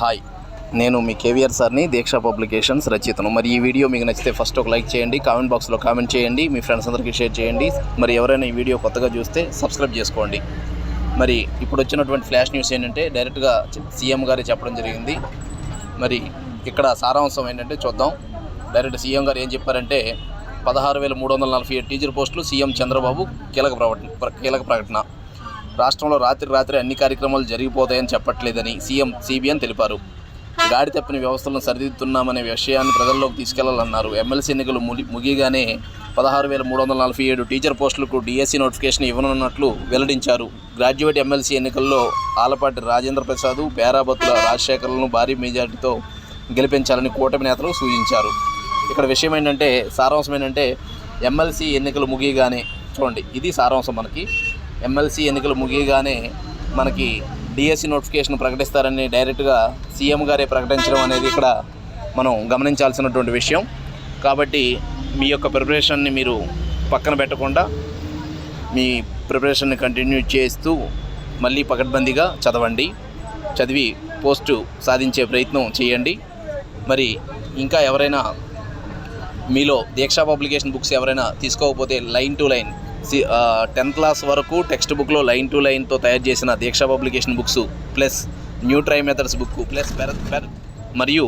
Hi. నేను మీ కేవీఆర్ సార్ని దీక్ష publications రచయితను. మరి ఈ వీడియో మీకు నచ్చితే ఫస్ట్ ఒక లైక్ చేయండి కామెంట్ బాక్స్లో కామెంట్ చేయండి మీ ఫ్రెండ్స్ అందరికీ షేర్ చేయండి. మరి ఎవరైనా ఈ వీడియో కొత్తగా చూస్తే సబ్స్క్రైబ్ చేసుకోండి. మరి ఇప్పుడు వచ్చినటువంటి ఫ్లాష్ న్యూస్ ఏంటంటే డైరెక్ట్గా సీఎం గారే చెప్పడం జరిగింది. మరి ఇక్కడ సారాంశం ఏంటంటే చూద్దాం. డైరెక్ట్ సీఎం గారు ఏం చెప్పారంటే పదహారు వేల మూడు వందల నలభై ఏడు టీచర్ పోస్టులు సీఎం చంద్రబాబు కీలక ప్రకటన కీలక ప్రకటన. రాష్ట్రంలో రాత్రి రాత్రి అన్ని కార్యక్రమాలు జరిగిపోతాయని చెప్పట్లేదని సీఎం సిబిఎన్ తెలిపారు. గాడి తప్పిన వ్యవస్థలను సరిదిద్దుతున్నామనే విషయాన్ని ప్రజల్లోకి తీసుకెళ్ళాలన్నారు. ఎమ్మెల్సీ ఎన్నికలు ముగిగానే ముగియగానే పదహారు వేల మూడు వందల నలభై ఏడు టీచర్ పోస్టులకు డిఎస్సీ నోటిఫికేషన్ ఇవ్వనున్నట్లు వెల్లడించారు. గ్రాడ్యుయేట్ ఎమ్మెల్సీ ఎన్నికల్లో ఆలపాటి రాజేంద్ర ప్రసాద్ పేరాబత్తుల రాజశేఖర్లను భారీ మెజార్టీతో గెలిపించాలని కూటమి నేతలు సూచించారు. ఇక్కడ విషయం ఏంటంటే సారాంశం ఏంటంటే ఎమ్మెల్సీ ఎన్నికలు ముగియగానే చూడండి ఇది సారాంశం మనకి. ఎమ్మెల్సీ ఎన్నికలు ముగియగానే మనకి డిఎస్సి నోటిఫికేషన్ ప్రకటిస్తారని డైరెక్ట్గా సీఎం గారే ప్రకటించడం అనేది ఇక్కడ మనం గమనించాల్సినటువంటి విషయం. కాబట్టి మీ యొక్క ప్రిపరేషన్ని మీరు పక్కన పెట్టకుండా మీ ప్రిపరేషన్ని కంటిన్యూ చేస్తూ మళ్ళీ పకడ్బందీగా చదవండి. చదివి పోస్టు సాధించే ప్రయత్నం చేయండి. మరి ఇంకా ఎవరైనా మీలో దీక్షా పబ్లికేషన్ బుక్స్ ఎవరైనా తీసుకోకపోతే line to line tenth class వరకు టెక్స్ట్ బుక్లో లైన్ టు లైన్తో తయారు చేసిన Deeksha publication books plus new try methods book plus per per మరియు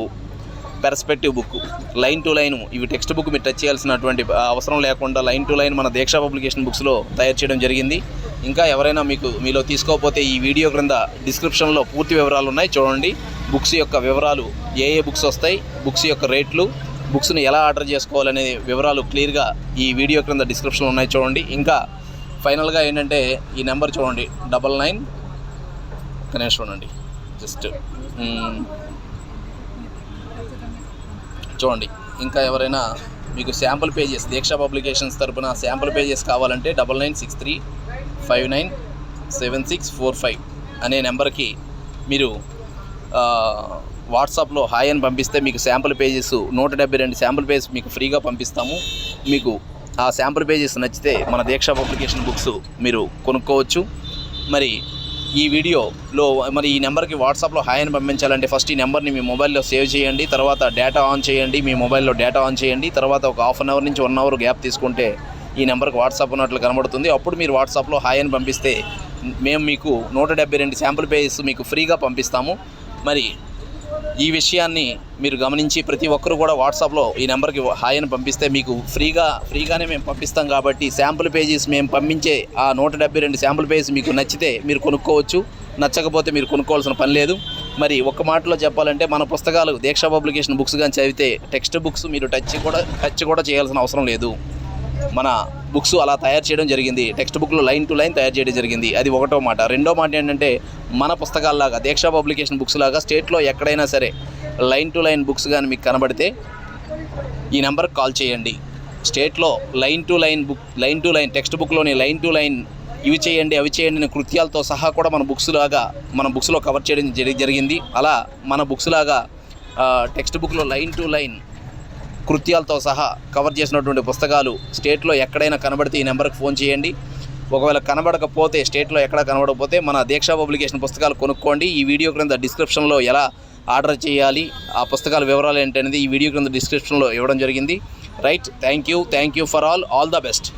perspective book. Line to line ఇవి టెక్స్ట్ బుక్ మీరు టచ్ చేయాల్సినటువంటి అవసరం లేకుండా లైన్ టు లైన్ మన దీక్ష పబ్లికేషన్ బుక్స్లో తయారు చేయడం జరిగింది. ఇంకా ఎవరైనా మీకు మీలో తీసుకోకపోతే ఈ వీడియో క్రింద డిస్క్రిప్షన్లో పూర్తి వివరాలు ఉన్నాయి. చూడండి బుక్స్ యొక్క వివరాలు ఏ ఏ బుక్స్ వస్తాయి బుక్స్ యొక్క రేట్లు బుక్స్ని ఎలా ఆర్డర్ చేసుకోవాలనే వివరాలు క్లియర్గా ఈ వీడియో క్రింద డిస్క్రిప్షన్లో ఉన్నాయి చూడండి. ఇంకా ఫైనల్గా ఏంటంటే ఈ నెంబర్ చూడండి డబల్ నైన్. కనెక్ట్ చూడండి. జస్ట్ చూడండి. ఇంకా ఎవరైనా మీకు శాంపుల్ పేజెస్ దీక్ష పబ్లికేషన్స్ తరపున శాంపుల్ పేజెస్ కావాలంటే double nine six three five nine seven six four five అనే నెంబర్కి మీరు వాట్సాప్లో హాయ్ అని పంపిస్తే మీకు శాంపుల్ పేజెస్ నూట డెబ్బై రెండు శాంపుల్ పేజెస్ మీకు ఫ్రీగా పంపిస్తాము. మీకు ఆ శాంపుల్ పేజెస్ నచ్చితే మన దీక్ష పబ్లికేషన్ బుక్స్ మీరు కొనుక్కోవచ్చు. మరి ఈ వీడియోలో మరి ఈ నెంబర్కి వాట్సాప్లో హాయ్ అని పంపించాలంటే ఫస్ట్ ఈ నెంబర్ని మీ మొబైల్లో సేవ్ చేయండి తర్వాత డేటా ఆన్ చేయండి మీ మొబైల్లో డేటా ఆన్ చేయండి తర్వాత ఒక హాఫ్ అన్ అవర్ నుంచి వన్ అవర్ గ్యాప్ తీసుకుంటే ఈ నెంబర్కి వాట్సాప్ ఉన్నట్లు కనబడుతుంది. అప్పుడు మీరు వాట్సాప్లో హాయ్ అని పంపిస్తే మేము మీకు నూట డెబ్బై రెండు శాంపుల్ పేజెస్ మీకు ఫ్రీగా పంపిస్తాము. మరి ఈ విషయాన్ని మీరు గమనించి ప్రతి ఒక్కరు కూడా వాట్సాప్లో ఈ నెంబర్కి హాయ్ అని పంపిస్తే మీకు ఫ్రీగా ఫ్రీగానే మేము పంపిస్తాం కాబట్టి శాంపుల్ పేజెస్ మేము పంపించే ఆ నూట డెబ్బై రెండు శాంపుల్ పేజెస్ మీకు నచ్చితే మీరు కొనుక్కోవచ్చు. నచ్చకపోతే మీరు కొనుక్కోవాల్సిన పని లేదు. మరి ఒక్క మాటలో చెప్పాలంటే మన పుస్తకాలు దీక్షా పబ్లికేషన్ బుక్స్ కానీ చదివితే టెక్స్ట్ బుక్స్ మీరు టచ్ కూడా టచ్ కూడా చేయాల్సిన అవసరం లేదు. మన బుక్స్ అలా తయారు చేయడం జరిగింది. టెక్స్ట్ బుక్లో లైన్ టు లైన్ తయారు చేయడం జరిగింది. అది ఒకటో మాట. రెండో మాట ఏంటంటే మన పుస్తకాల్లాగా దీక్షా పబ్లికేషన్ బుక్స్ లాగా స్టేట్లో ఎక్కడైనా సరే లైన్ టు లైన్ బుక్స్ కానీ మీకు కనబడితే ఈ నెంబర్కి కాల్ చేయండి. స్టేట్లో line to line book line to line text బుక్లోని line to line ఇవి చేయండి అవి చేయండి అనే కృత్యాలతో సహా కూడా మన బుక్స్ లాగా మన బుక్స్లో కవర్ చేయడం జరిగింది. అలా మన బుక్స్ లాగా టెక్స్ట్ బుక్లో లైన్ టు లైన్ కృత్యాలతో సహా కవర్ చేసినటువంటి పుస్తకాలు స్టేట్లో ఎక్కడైనా కనబడితే ఈ నెంబర్కి ఫోన్ చేయండి. ఒకవేళ కనబడకపోతే స్టేట్లో ఎక్కడ కనబడకపోతే మన దీక్షా పబ్లికేషన్ పుస్తకాలు కొనుక్కోండి. ఈ వీడియో క్రింద డిస్క్రిప్షన్లో ఎలా ఆర్డర్ చేయాలి ఆ పుస్తకాల వివరాలు ఏంటనేది ఈ వీడియో క్రింద డిస్క్రిప్షన్లో ఇవ్వడం జరిగింది. Right thank you thank you for all all the best.